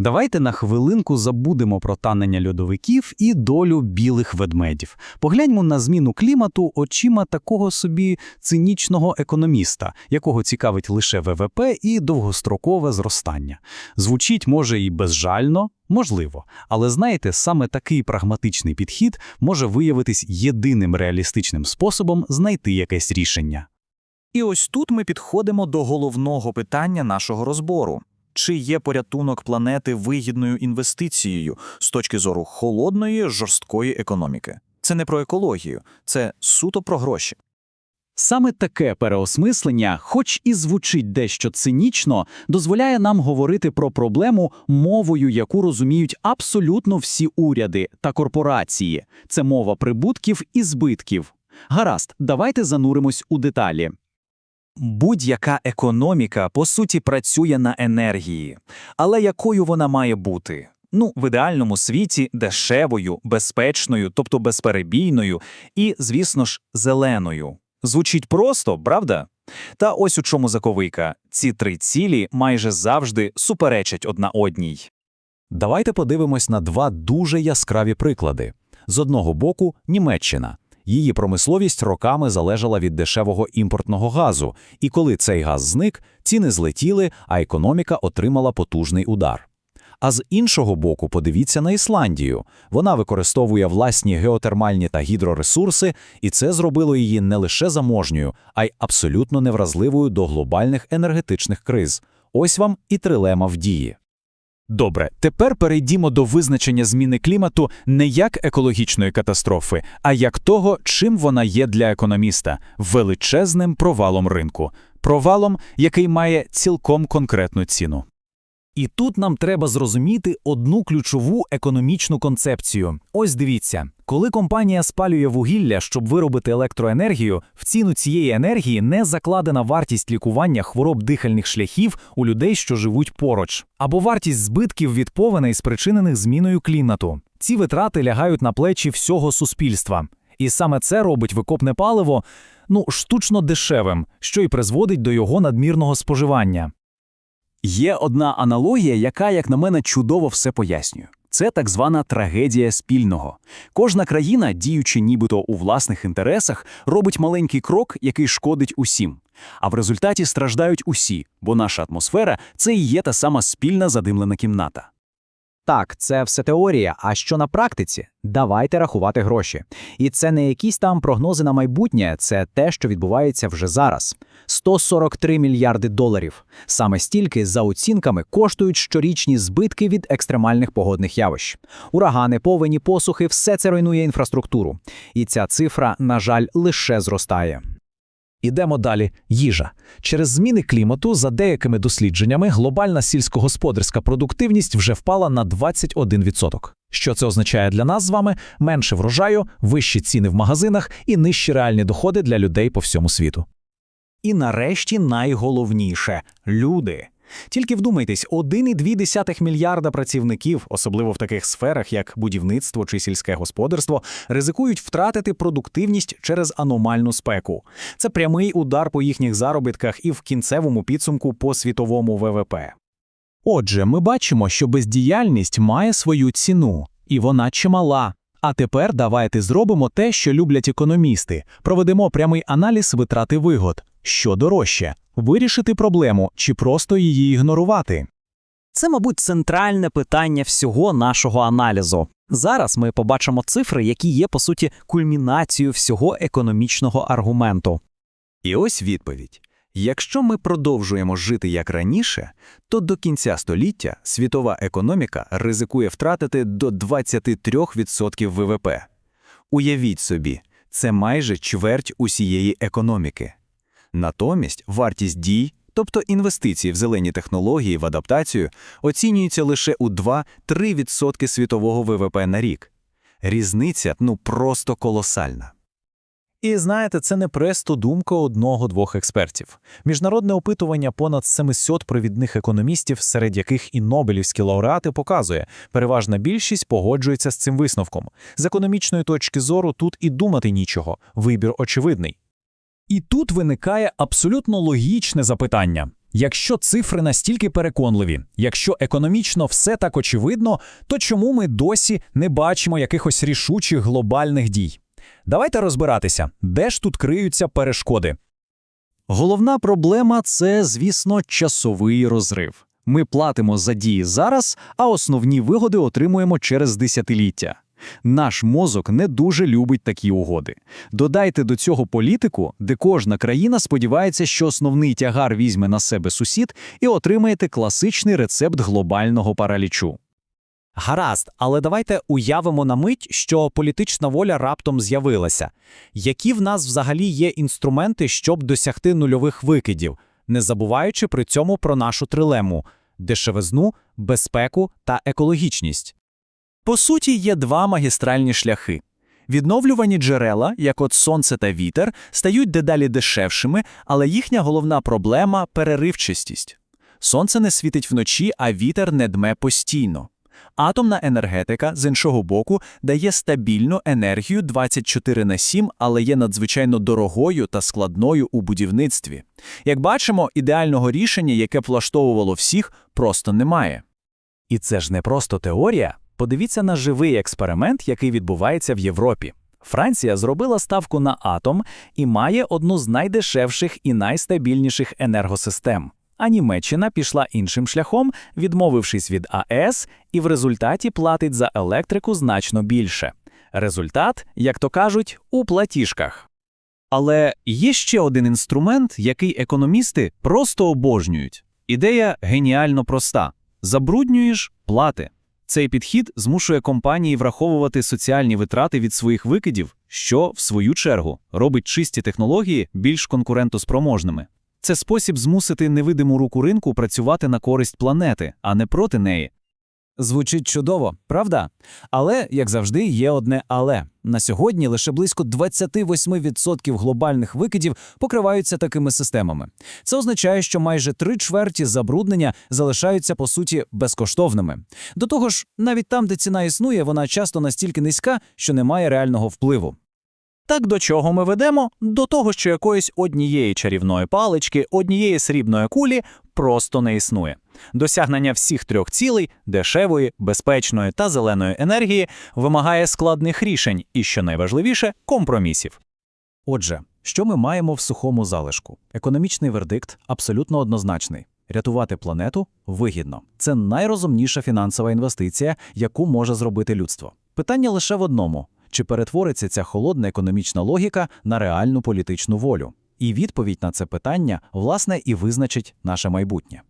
Давайте на хвилинку забудемо про танення льодовиків і долю білих ведмедів. Погляньмо на зміну клімату очима такого собі цинічного економіста, якого цікавить лише ВВП і довгострокове зростання. Звучить, може, і безжально, можливо, але знаєте, саме такий прагматичний підхід може виявитись єдиним реалістичним способом знайти якесь рішення. І ось тут ми підходимо до головного питання нашого розбору. Чи є порятунок планети вигідною інвестицією з точки зору холодної, жорсткої економіки? Це не про екологію, це суто про гроші. Саме таке переосмислення, хоч і звучить дещо цинічно, дозволяє нам говорити про проблему мовою, яку розуміють абсолютно всі уряди та корпорації. Це мова прибутків і збитків. Гаразд, давайте зануримось у деталі. Будь-яка економіка, по суті, працює на енергії. Але якою вона має бути? Ну, в ідеальному світі дешевою, безпечною, тобто безперебійною і, звісно ж, зеленою. Звучить просто, правда? Та ось у чому заковика. Ці три цілі майже завжди суперечать одна одній. Давайте подивимось на два дуже яскраві приклади. З одного боку, Німеччина. Її промисловість роками залежала від дешевого імпортного газу, і коли цей газ зник, ціни злетіли, а економіка отримала потужний удар. А з іншого боку, подивіться на Ісландію. Вона використовує власні геотермальні та гідроресурси, і це зробило її не лише заможньою, а й абсолютно невразливою до глобальних енергетичних криз. Ось вам і трилема в дії. Добре, тепер перейдімо до визначення зміни клімату не як екологічної катастрофи, а як того, чим вона є для економіста величезним провалом ринку, провалом, який має цілком конкретну ціну. І тут нам треба зрозуміти одну ключову економічну концепцію. Ось дивіться, коли компанія спалює вугілля, щоб виробити електроенергію, в ціну цієї енергії не закладена вартість лікування хвороб дихальних шляхів у людей, що живуть поруч, або вартість збитків від повеней, спричинених зміною клімату. Ці витрати лягають на плечі всього суспільства. І саме це робить викопне паливо ну штучно дешевим, що й призводить до його надмірного споживання. Є одна аналогія, яка, як на мене, чудово все пояснює. Це так звана трагедія спільного. Кожна країна, діючи нібито у власних інтересах, робить маленький крок, який шкодить усім. А в результаті страждають усі, бо наша атмосфера це і є та сама спільна задимлена кімната. Так, це все теорія. А що на практиці? Давайте рахувати гроші. І це не якісь там прогнози на майбутнє, це те, що відбувається вже зараз. 143 мільярди доларів. Саме стільки, за оцінками, коштують щорічні збитки від екстремальних погодних явищ. Урагани, повені, посухи все це руйнує інфраструктуру. І ця цифра, на жаль, лише зростає. Ідемо далі. Їжа. Через зміни клімату, за деякими дослідженнями, глобальна сільськогосподарська продуктивність вже впала на 21%. Що це означає для нас з вами? Менше врожаю, вищі ціни в магазинах і нижчі реальні доходи для людей по всьому світу. І нарешті найголовніше люди. Тільки вдумайтесь, 1,2 мільярда працівників, особливо в таких сферах, як будівництво чи сільське господарство, ризикують втратити продуктивність через аномальну спеку. Це прямий удар по їхніх заробітках і в кінцевому підсумку по світовому ВВП. Отже, ми бачимо, що бездіяльність має свою ціну, і вона чимала. А тепер давайте зробимо те, що люблять економісти. Проведемо прямий аналіз витрати вигод. Що дорожче вирішити проблему чи просто її ігнорувати. Це, мабуть, центральне питання всього нашого аналізу. Зараз ми побачимо цифри, які є, по суті, кульмінацією всього економічного аргументу. І ось відповідь. Якщо ми продовжуємо жити як раніше, то до кінця століття світова економіка ризикує втратити до 23% ВВП. Уявіть собі, це майже чверть усієї економіки. Натомість вартість дій, тобто інвестиції в зелені технології в адаптацію, оцінюється лише у 2-3% світового ВВП на рік. Різниця ну просто колосальна. І знаєте, це не просто думка одного-двох експертів. Міжнародне опитування понад 700 провідних економістів, серед яких і Нобелівські лауреати, показує, переважна більшість погоджується з цим висновком. З економічної точки зору тут і думати нічого, вибір очевидний. І тут виникає абсолютно логічне запитання. Якщо цифри настільки переконливі, якщо економічно все так очевидно, то чому ми досі не бачимо якихось рішучих глобальних дій? Давайте розбиратися, де ж тут криються перешкоди. Головна проблема це, звісно, часовий розрив. Ми платимо за дії зараз, а основні вигоди отримуємо через десятиліття. Наш мозок не дуже любить такі угоди. Додайте до цього політику, де кожна країна сподівається, що основний тягар візьме на себе сусід, і отримаєте класичний рецепт глобального паралічу. Гаразд, але давайте уявимо на мить, що політична воля раптом з'явилася. Які в нас взагалі є інструменти, щоб досягти нульових викидів, не забуваючи при цьому про нашу трилему – дешевизну, безпеку та екологічність? По суті, є два магістральні шляхи. Відновлювані джерела, як от сонце та вітер, стають дедалі дешевшими, але їхня головна проблема – переривчастість. Сонце не світить вночі, а вітер не дме постійно. Атомна енергетика, з іншого боку, дає стабільну енергію 24 на 7, але є надзвичайно дорогою та складною у будівництві. Як бачимо, ідеального рішення, яке влаштовувало всіх, просто немає. І це ж не просто теорія. Подивіться на живий експеримент, який відбувається в Європі. Франція зробила ставку на атом і має одну з найдешевших і найстабільніших енергосистем. А Німеччина пішла іншим шляхом, відмовившись від АЕС, і в результаті платить за електрику значно більше. Результат, як то кажуть, у платіжках. Але є ще один інструмент, який економісти просто обожнюють. Ідея геніально проста: забруднюєш плати. Цей підхід змушує компанії враховувати соціальні витрати від своїх викидів, що, в свою чергу, робить чисті технології більш конкурентоспроможними. Це спосіб змусити невидиму руку ринку працювати на користь планети, а не проти неї. Звучить чудово, правда? Але, як завжди, є одне але. На сьогодні лише близько 28% глобальних викидів покриваються такими системами. Це означає, що майже три чверті забруднення залишаються по суті безкоштовними. До того ж, навіть там, де ціна існує, вона часто настільки низька, що не має реального впливу. Так до чого ми ведемо? До того, що якоїсь однієї чарівної палички, однієї срібної кулі просто не існує. Досягнення всіх трьох цілей дешевої, безпечної та зеленої енергії вимагає складних рішень і, що найважливіше, компромісів. Отже, що ми маємо в сухому залишку? Економічний вердикт абсолютно однозначний. Рятувати планету вигідно. Це найрозумніша фінансова інвестиція, яку може зробити людство. Питання лише в одному: чи перетвориться ця холодна економічна логіка на реальну політичну волю? І відповідь на це питання, власне, і визначить наше майбутнє.